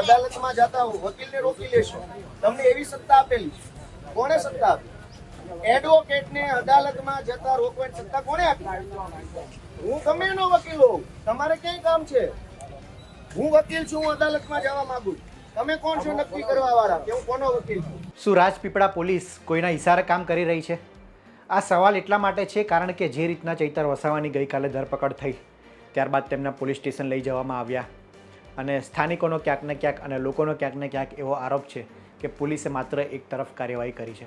અદાલતમાં જતા વકીલને રોકી લેશો. તમને એવી સત્તા આપેલી? કોણે સત્તા આપી? એડવોકેટને અદાલતમાં જતા રોકવાની સત્તા કોણે આપી? હું તમે એનો વકીલ હોઉં. તમારે ક્યાંય કામ છે? હું વકીલ છું, હું અદાલતમાં જવા માંગુ તમે કોણ છો નક્કી કરવા વાળા? કે હું કોનો વકીલ છું? શું રાજપીપળા પોલીસ કોઈના ઇશારે કામ કરી રહી છે? આ સવાલ એટલા માટે છે કારણ કે જે રીતના ચૈતર વસાવાની ગઈકાલે ધરપકડ થઈ, ત્યારબાદ તેમના પોલીસ સ્ટેશન લઈ જવામાં આવ્યા. અને સ્થાનિકોનો ક્યાંક ને ક્યાંક અને લોકોનો ક્યાંક ને ક્યાંક એવો આરોપ છે કે પોલીસે માત્ર એક તરફ કાર્યવાહી કરી છે.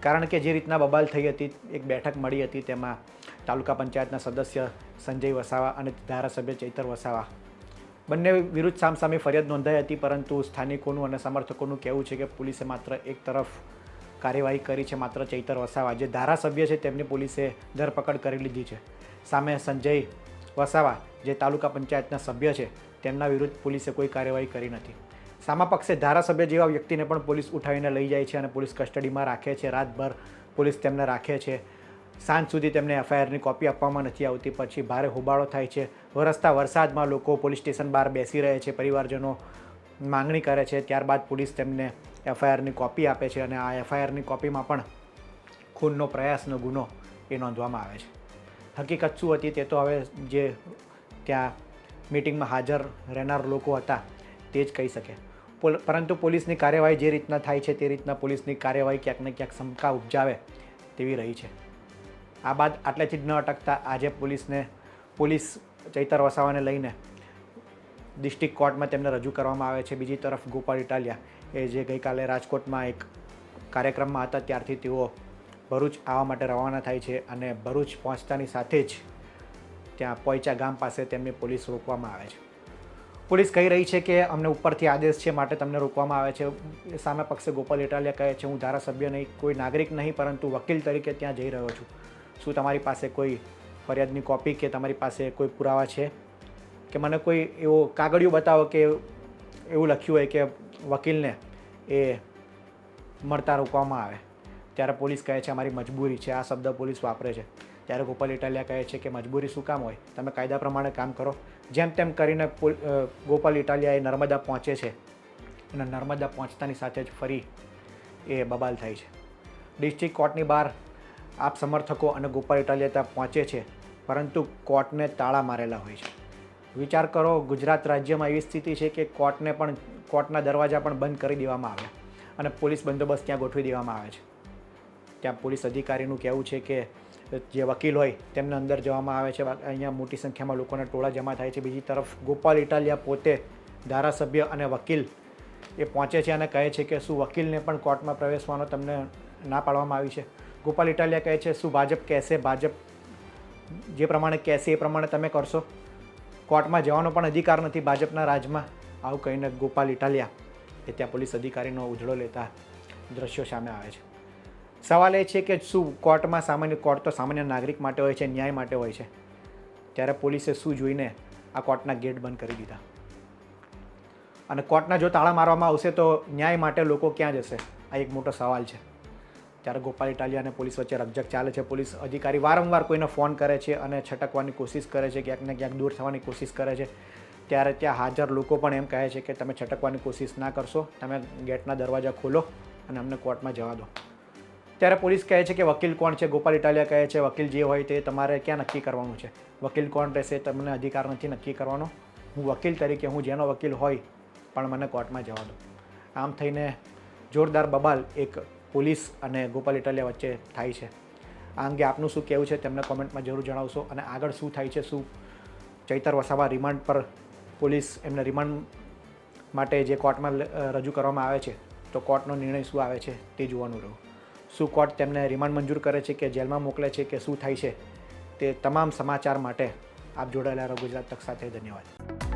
કારણ કે જે રીતના બબાલ થઈ હતી, એક બેઠક મળી હતી તેમાં તાલુકા પંચાયતના સદસ્ય સંજય વસાવા અને ધારાસભ્ય ચૈતર વસાવા. બંને વિરુદ્ધ સામસામે ફરિયાદ નોંધાઈ હતી, પરંતુ સ્થાનિકોનું અને સમર્થકોનું કહેવું છે કે પોલીસે માત્ર એક તરફ કાર્યવાહી કરી છે, માત્ર ચૈતર વસાવા. જે ધારાસભ્ય છે, તેમની પોલીસે ધરપકડ કરી લીધી છે. સામે સંજય વસાવા, જે તાલુકા પંચાયતના સભ્ય છે, તેમના વિરુદ્ધ પોલીસે કોઈ કાર્યવાહી કરી નથી. સામા પક્ષે ધારાસભ્ય જેવા વ્યક્તિને પણ પોલીસ ઉઠાવીને લઈ જાય છે અને પોલીસ કસ્ટડીમાં રાખે છે. રાતભર પોલીસ તેમને રાખે છે. સાંજ સુધી તેમને એફઆઈઆરની કોપી આપવામાં નથી આવતી. પછી ભારે હોબાળો થાય છે. વરસતા વરસાદમાં લોકો પોલીસ સ્ટેશન બહાર બેસી રહે છે. પરિવારજનો માંગણી કરે છે. ત્યારબાદ પોલીસ તેમને એફઆઈઆરની કોપી આપે છે અને આ એફઆઈઆરની કોપીમાં પણ ખૂનનો પ્રયાસનો ગુનો એ નોંધવામાં આવે છે. હકીકત શું હતી તે તો હવે જે ત્યાં મિટિંગમાં હાજર રહેનાર લોકો હતા તે જ કહી શકે. પરંતુ પોલીસની કાર્યવાહી જે રીતના થાય છે તે રીતના પોલીસની કાર્યવાહી ક્યાંક ને ક્યાંક શંકા ઉપજાવે તેવી રહી છે. આ બાદ આટલેથી જ ન અટકતા આજે પોલીસને, પોલીસ ચૈતર વસાવાને લઈને ડિસ્ટ્રિક્ટ કોર્ટમાં તેમને રજૂ કરવામાં આવે છે. બીજી તરફ ગોપાલ ઇટાલિયા એ જે ગઈકાલે રાજકોટમાં એક કાર્યક્રમમાં હતા ત્યારથી તેઓ ભરૂચ આવવા માટે રવાના થાય છે અને ભરૂચ પહોંચતાની સાથે જ ત્યાં પોઈચા ગામ પાસે તેમને પોલીસ રોકવામાં આવે છે. પોલીસ કહી રહી છે કે અમને ઉપરથી આદેશ છે, માટે તમને રોકવામાં આવે છે. સામે પક્ષે ગોપાલ ઇટાલિયા કહે છે, હું ધારાસભ્ય નહીં, કોઈ નાગરિક નહીં, પરંતુ વકીલ તરીકે ત્યાં જઈ રહ્યો છું. શું તમારી પાસે કોઈ ફરિયાદની કોપી કે તમારી પાસે કોઈ પુરાવા છે? કે મને કોઈ એવો કાગળિયો બતાવો કે એવું લખ્યું હોય કે વકીલને એ મળતા રોકવામાં આવે. ત્યારે પોલીસ કહે છે, અમારી મજબૂરી છે. આ શબ્દ પોલીસ વાપરે છે. ત્યારે ગોપાલ ઇટાલિયા કહે છે કે, મજબૂરી શું કામ હોય? તમે કાયદા પ્રમાણે કામ કરો. જેમ તેમ કરીને પોલ- ગોપાલ ઇટાલિયા એ નર્મદા પહોંચે છે. અને નર્મદા પહોંચતાની સાથે જ ફરી એ બબાલ થાય છે. ડિસ્ટ્રિક્ટ કોર્ટની બહાર આપ સમર્થકો અને ગોપાલ ઇટાલિયા ત્યાં પહોંચે છે, પરંતુ કોર્ટને તાળા મારેલા હોય છે. વિચાર કરો, ગુજરાત રાજ્યમાં એવી સ્થિતિ છે કે કોર્ટને પણ, કોર્ટના દરવાજા પણ બંધ કરી દેવામાં આવ્યા. અને પોલીસ બંદોબસ્ત ત્યાં ગોઠવી દેવામાં આવે છે. ત્યાં પોલીસ અધિકારીનું કહેવું છે કે જે વકીલ હોય તેમને અંદર જવામાં આવે છે. અહીંયા મોટી સંખ્યામાં લોકોના ટોળા જમા થાય છે. બીજી તરફ ગોપાલ ઇટાલિયા પોતે ધારાસભ્ય અને વકીલ એ પહોંચે છે અને કહે છે કે, શું વકીલને પણ કોર્ટમાં પ્રવેશવાનો તમને ના પાડવામાં આવી છે? ગોપાલ ઇટાલિયા કહે છે, શું ભાજપ કહેશે? ભાજપ જે પ્રમાણે કહેશે એ પ્રમાણે તમે કરશો? કોર્ટમાં જવાનો પણ અધિકાર નથી ભાજપના રાજમાં. આવું કહીને ગોપાલ ઇટાલિયા એ ત્યાં પોલીસ અધિકારીનો ઉજળો લેતા દ્રશ્યો સામે આવે છે. સવાલ એ છે કે શું કોર્ટમાં સામાન્ય, કોર્ટ તો સામાન્ય નાગરિક માટે હોય છે, ન્યાય માટે હોય છે. ત્યારે પોલીસે શું જોઈને આ કોર્ટના ગેટ બંધ કરી દીધા? અને કોર્ટના જો તાળા મારવામાં આવશે તો ન્યાય માટે લોકો ક્યાં જશે? આ એક મોટો સવાલ છે. ત્યારે ગોપાલ ઇટાલિયા અને પોલીસ વચ્ચે રકઝક ચાલે છે. પોલીસ અધિકારી વારંવાર કોઈને ફોન કરે છે અને છટકવાની કોશિશ કરે છે, ક્યાંક ને ક્યાંક દૂર થવાની કોશિશ કરે છે. ત્યારે ત્યાં હાજર લોકો પણ એમ કહે છે કે તમે છટકવાની કોશિશ ના કરશો. તમે ગેટના દરવાજા ખોલો અને અમને કોર્ટમાં જવા દો. ત્યારે પોલીસ કહે છે કે વકીલ કોણ છે? ગોપાલ ઇટાલિયા કહે છે, વકીલ જે હોય તે તમારે ક્યાં નક્કી કરવાનું છે? વકીલ કોણ રહેશે? તમને અધિકાર નથી નક્કી કરવાનો. હું વકીલ તરીકે, હું જેનો વકીલ હોય, પણ મને કોર્ટમાં જવા દો. આમ થઈને જોરદાર બબાલ એક પોલીસ અને ગોપાલ ઇટાલિયા વચ્ચે થાય છે. આ અંગે આપનું શું કહેવું છે તેમને કોમેન્ટમાં જરૂર જણાવશો. અને આગળ શું થાય છે, શું ચૈતર વસાવા રિમાન્ડ પર પોલીસ એમને રિમાન્ડ માટે જે કોર્ટમાં રજૂ કરવામાં આવે છે, તો કોર્ટનો નિર્ણય શું આવે છે તે જોવાનું રહ્યું. શું કોર્ટ તેમને રિમાન્ડ મંજૂર કરે છે, કે જેલમાં મોકલે છે, કે શું થાય છે તે તમામ સમાચાર માટે આપ જોડાયેલા રહો ગુજરાત તક સાથે. ધન્યવાદ.